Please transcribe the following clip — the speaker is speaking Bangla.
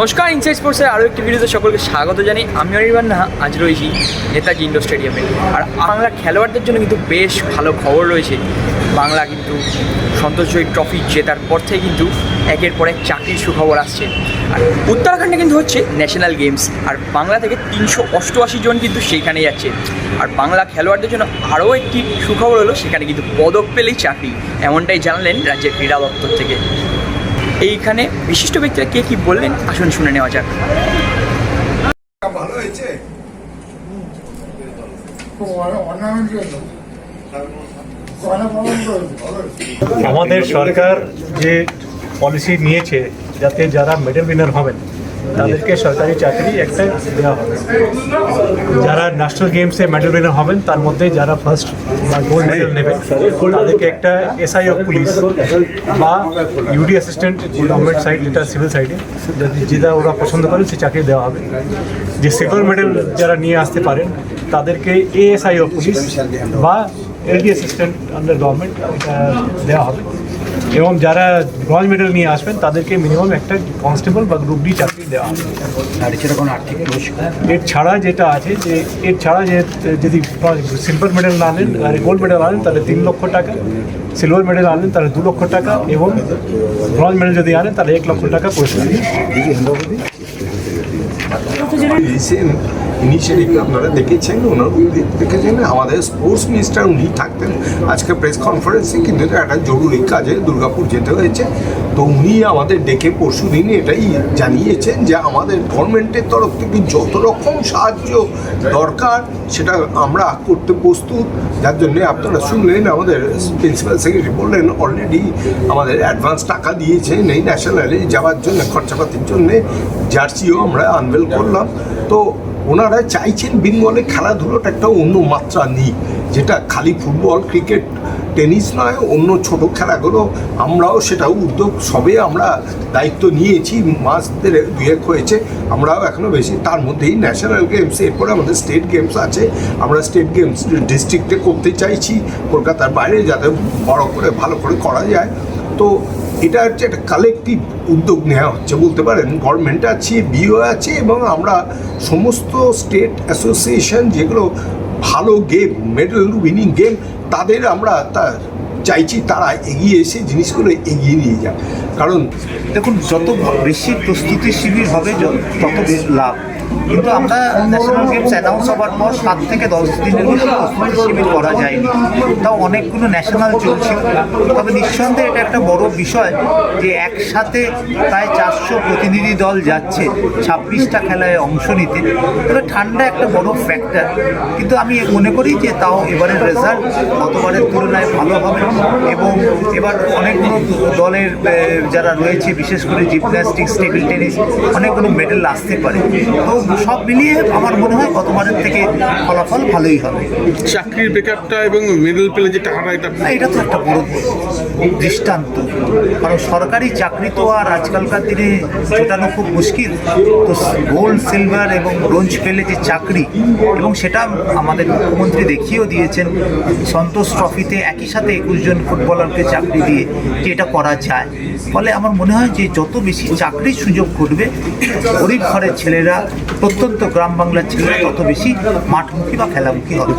নমস্কার ইনসাইড স্পোর্টসের আরও একটি ভিডিওতে সকলকে স্বাগত জানাই। আমি অনির্বাণ নাহা, আজ রয়েছি নেতাজি ইন্ডোর স্টেডিয়ামে আর বাংলা খেলোয়াড়দের জন্য কিন্তু বেশ ভালো খবর রয়েছে। বাংলা কিন্তু সন্তোষজয়ী ট্রফি জেতার পর থেকে কিন্তু একের পর এক চাকরির সুখবর আসছে। আর উত্তরাখণ্ডে কিন্তু হচ্ছে ন্যাশনাল গেমস আর বাংলা থেকে তিনশো অষ্টআশি জন কিন্তু সেইখানে যাচ্ছে। আর বাংলা খেলোয়াড়দের জন্য আরও একটি সুখবর হলো, সেখানে কিন্তু পদক পেলেই চাকরি। এমনটাই জানালেন রাজ্যের ক্রীড়া দপ্তর থেকে। এইখানে বিশিষ্ট ব্যক্তিরা কে কি বললেন? আসুন শুনে নেওয়া যাক। আমাদের সরকার যে পলিসি নিয়েছে, যাতে যারা মেডেল উইনার হবেন তাদেরকে সরকারি চাকরি একটা দেওয়া হবে। যারা ন্যাশনাল গেমসে মেডেল উইনার হবেন তার মধ্যে যারা ফার্স্ট বা গোল্ড মেডেল নেবেন তাদেরকে একটা এসআইও পুলিশ বা ইউডি অ্যাসিস্ট্যান্ট গভর্নমেন্ট সাইড যেটা সিভিল সাইডে যেটা ওরা পছন্দ করেন সে চাকরি দেওয়া হবে। যে সিলভার মেডেল যারা নিয়ে আসতে পারেন তাদেরকে এএসআইও পুলিশ বা এলডি অ্যাসিস্ট্যান্ট আন্ডার গভর্নমেন্ট দেওয়া হবে। এবং যারা ব্রঞ্জ মেডেল নিয়ে আসবেন তাদেরকে মিনিমাম একটা কনস্টেবল বা গ্রুপ ডি চাকরি দেওয়া হবে। আর এছাড়া কোনো আর্থিক পুরস্কার? এর ছাড়া যেটা আছে যে এর ছাড়া যে যদি সিলভার মেডেল না আনেন আর গোল্ড মেডেল আনেন তাহলে তিন লক্ষ টাকা সিলভার মেডেল আনেন তাহলে দু লক্ষ টাকা এবং ব্রঞ্জ মেডেল যদি আনেন তাহলে এক লক্ষ টাকা পুরস্কার। ইনিশিয়ালি আপনারা দেখেছেন, ওনার উনি দেখেছেন, আমাদের স্পোর্টস মিনিস্টার উনি থাকতেন। আজকে প্রেস কনফারেন্সে কিন্তু এটা একটা জরুরি কাজে দুর্গাপুর যেতে হয়েছে। তো উনি আমাদের ডেকে পরশু দিন এটাই জানিয়েছেন যে আমাদের গভর্নমেন্টের তরফ থেকে যত রকম সাহায্য দরকার, সেটা আমরা করতে প্রস্তুত। যার জন্য আপনারা শুনলেন, আমাদের প্রিন্সিপাল সেক্রেটারি বললেন অলরেডি আমাদের অ্যাডভান্স টাকা দিয়েছেন এই ন্যাশনালে যাওয়ার জন্য, খরচাপাতির জন্য। জার্সিও আমরা আনভেল করলাম। তো ওনারা চাইছেন বেঙ্গলে খেলাধুলোটা একটা অন্য মাত্রা নিই যেটা খালি ফুটবল, ক্রিকেট, টেনিস নয়, অন্য ছোট খেলাগুলো আমরাও সেটা উদ্যোগ, সবে আমরা দায়িত্ব নিয়েছি মাস দেড়েক দুয়েক হয়েছে, আমরাও এখনও বেশি। তার মধ্যেই ন্যাশনাল গেমস এরপরে আমাদের স্টেট গেমস আছে। আমরা স্টেট গেমস ডিস্ট্রিক্টে করতে চাইছি, কলকাতার বাইরে যাতে বড় করে, ভালো করে করা যায়। তো এটা হচ্ছে একটা কালেকটিভ উদ্যোগ নেওয়া হচ্ছে, বলতে পারেন গভর্নমেন্ট আছে বিও আছে এবং আমরা সমস্ত স্টেট অ্যাসোসিয়েশন যেগুলো ভালো গেম মেডেল উইনিং গেম তাদের আমরা তা চাইছি তারা এগিয়ে এসে জিনিসগুলো এগিয়ে নিয়ে যায় কারণ দেখুন, যত বেশি প্রস্তুতি শিবির হবে তত লাভ। কিন্তু আমরা ন্যাশনাল গেমস অ্যানাউন্স হওয়ার পর সাত থেকে দশ দিনের বেশি প্রস্তুতি শিবির করা যায়নি। তাও অনেকগুলো ন্যাশনাল চলছিল তবে নিঃসন্দেহে এটা একটা বড় বিষয় যে একসাথে প্রায় চারশো প্রতিনিধি দল যাচ্ছে ছাব্বিশটা খেলায় অংশ নিতে। তবে ঠান্ডা একটা বড় ফ্যাক্টর কিন্তু আমি মনে করি যে তাও এবারের রেজাল্ট গতবারের তুলনায় ভালো হবে এবং এবার অনেকগুলো দলের যারা রয়েছে, বিশেষ করে জিমন্যাস্টিক্স টেবিল টেনিস অনেকগুলো মেডেল আসতে পারে। তো সব মিলিয়ে আমার মনে হয় গতবারের থেকে ফলাফল ভালোই হবে। চাকরির বেকারটা এবং মেডেল পেলে যে টাকাটা এটা এটা তো একটা বড় দৃষ্টান্ত। কারণ সরকারি চাকরি তো আর আজকালকার দিনে জোটানো খুব মুশকিল। তো গোল্ড সিলভার এবং ব্রোঞ্জ পেলে যে চাকরি এবং সেটা আমাদের মুখ্যমন্ত্রী দেখিয়েও দিয়েছেন সন্তোষ ট্রফিতে একই সাথে একুশ জন ফুটবলারকে চাকরি দিয়ে যে এটা করা যায়? ফলে আমার মনে হয় যে যত বেশি চাকরির সুযোগ ঘটবে গরিব ঘরের ছেলেরা প্রত্যন্ত গ্রাম বাংলার ছেলেরা তত বেশি মাঠমুখী বা খেলামুখী হবে।